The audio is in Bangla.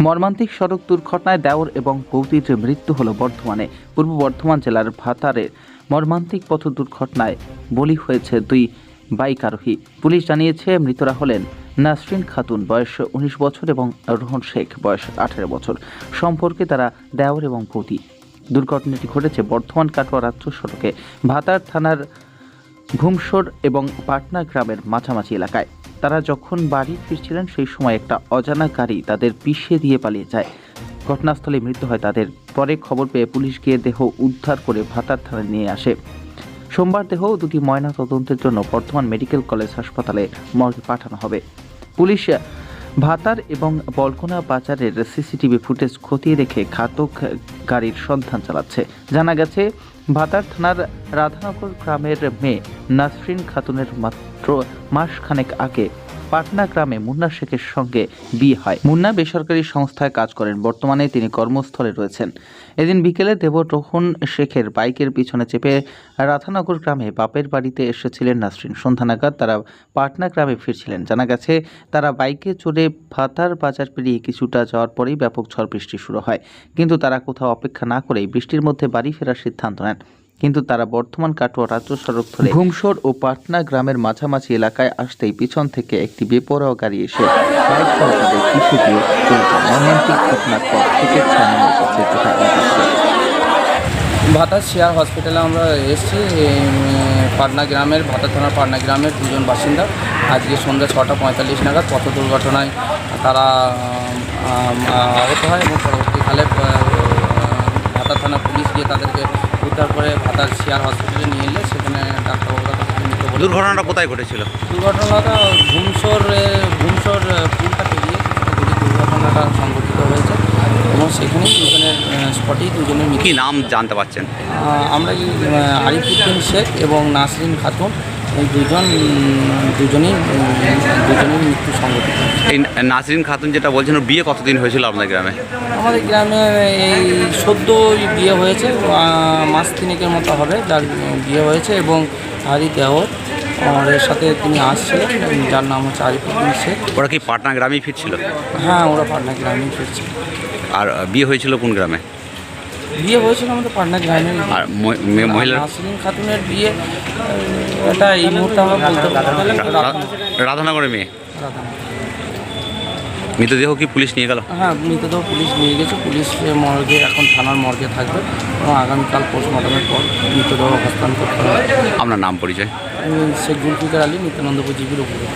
মর্মান্তিক সড়ক দুর্ঘটনায় দেওর এবং বৌদির মৃত্যু হল বর্ধমানে। পূর্ব বর্ধমান জেলার ভাতারের মর্মান্তিক পথ দুর্ঘটনায় বলি হয়েছে দুই বাইক আরোহী। পুলিশ জানিয়েছে, মৃতরা হলেন নাসরিন খাতুন, বয়স উনিশ বছর এবং রোহন শেখ, বয়স আঠেরো বছর। সম্পর্কে তারা দেওর এবং বৌদি। দুর্ঘটনাটি ঘটেছে বর্ধমান কাটোয়া রাজ্য সড়কে। ভাতার থানার ঘুমসর এবং পাটনা গ্রামের মাঝামাঝি এলাকায়। তারা যখন বাড়ি ফিরছিলেন, সেই সময় একটা অজানা গাড়ি তাদের পিষে দিয়ে পালিয়ে যায়। ঘটনাস্থলে মৃত্যু হয় তাদের। পরে খবর পেয়ে পুলিশ গিয়ে দেহ উদ্ধার করে ভাতার থানায় নিয়ে আসে। সোমবার দেহ দুটি ময়না তদন্তের জন্য বর্ধমান মেডিকেল কলেজ হাসপাতালে মর্গে পাঠানো হবে। পুলিশ ভাতার এবং বলকোনা বাজারের সিসিটিভি ফুটেজ খতিয়ে দেখে ঘাতক গাড়ির সন্ধান চালাচ্ছে। জানা গেছে, ভাতার থানার রাধানগর গ্রামের মেয়ে নাসরিন খাতুনের মাত্র মাসখানেক আগে পাটনা গ্রামে মুন্না শেখের সঙ্গে বিয়ে হয়। মুন্না বেসরকারি সংস্থায় কাজ করেন। বর্তমানে তিনি কর্মস্থলে রয়েছেন। এদিন বিকেলে দেবরোহন শেখের বাইকের পিছনে চেপে রাধানগর গ্রামে বাপের বাড়িতে এসেছিলেন নাসরিন। সন্ধ্যা নাগাদ তারা পাটনা গ্রামে ফিরছিলেন। জানা গেছে, তারা বাইকে চড়ে ভাতার বাজার পেরিয়ে কিছুটা যাওয়ার পরেই ব্যাপক ঝড় বৃষ্টি শুরু হয়। কিন্তু তারা কোথাও অপেক্ষা না করেই বৃষ্টির মধ্যে বাড়ি ফেরার সিদ্ধান্ত নেন। কিন্তু তারা বর্তমান কাটোয়া রাজ্য সড়ক ধরে ঘুমসর ও পাটনা গ্রামের মাঝামাঝি এলাকায় আসতেই পিছন থেকে একটি বেপরোয়া গাড়ি এসে ভাতা শেয়ার হসপিটালে আমরা এসেছি পাটনা গ্রামের, ভাতা থানার পাটনা গ্রামের দুজন বাসিন্দা। আজকে সন্ধ্যা ছটা পঁয়তাল্লিশ নাগাদ পথ দুর্ঘটনায় তারা আহত হয় এবং পরবর্তীকালে ভাতা থানা পুলিশ গিয়ে তাদেরকে করে ভাতার শিয়ার হসপিটালে নিয়ে এলে সেখানে ডাক্তারবাবুরা মৃত বলে দুর্ঘটনাটা কোথায় ঘটেছিল? দুর্ঘটনাটা ঘুমসর ঘুমসর পুলটা পেরিয়ে দুর্ঘটনাটা সংঘটিত হয়েছে। এবং সেখানেই দুজনের স্পটেই দুজনের কী নাম জানতে পারছেন? আমরা আরিফুদ্দিন শেখ এবং নাসরিন খাতুন। এই দুজন দুজনেই দুজনেই মৃত্যু সংঘটিত। এই নাসরিন খাতুন যেটা বলছেন ওর বিয়ে কতদিন হয়েছিল আপনার গ্রামে? আমাদের গ্রামে এই সদ্য বিয়ে হয়েছে মাস তিনেকের মতো হবে যার বিয়ে হয়েছে এবং তারই দেওর। আর সাথে তিনি আসছিলেন যার নাম হচ্ছে আরিফুদ্দিন শেখ। ওরা কি পাটনা গ্রামেই ফিরছিল? হ্যাঁ ওরা পাটনা গ্রামেই ফিরছে। আর বিয়ে হয়েছিল কোন গ্রামে? বিয়ে হয়েছিল আমাদের পাটনা গ্রামের আর ম- মহিলার নাসরিন খাতুনের বিয়ে এটা এই মুহূর্তে আমরা বলতে রাধানগরের মেয়ে? মৃতদেহ কি পুলিশ নিয়ে গেল? হ্যাঁ মৃতদেহ পুলিশ নিয়ে গেছে। পুলিশ মর্গে এখন থানার মর্গে থাকবে। এবং আগামীকাল পোস্টমর্টমের পর মৃতদেহ হস্তান্তর করা হবে। আপনার নাম পরিচয়? আমি শেখ জুলফিকার আলী নিত্যানন্দপুর জিবির উপরে।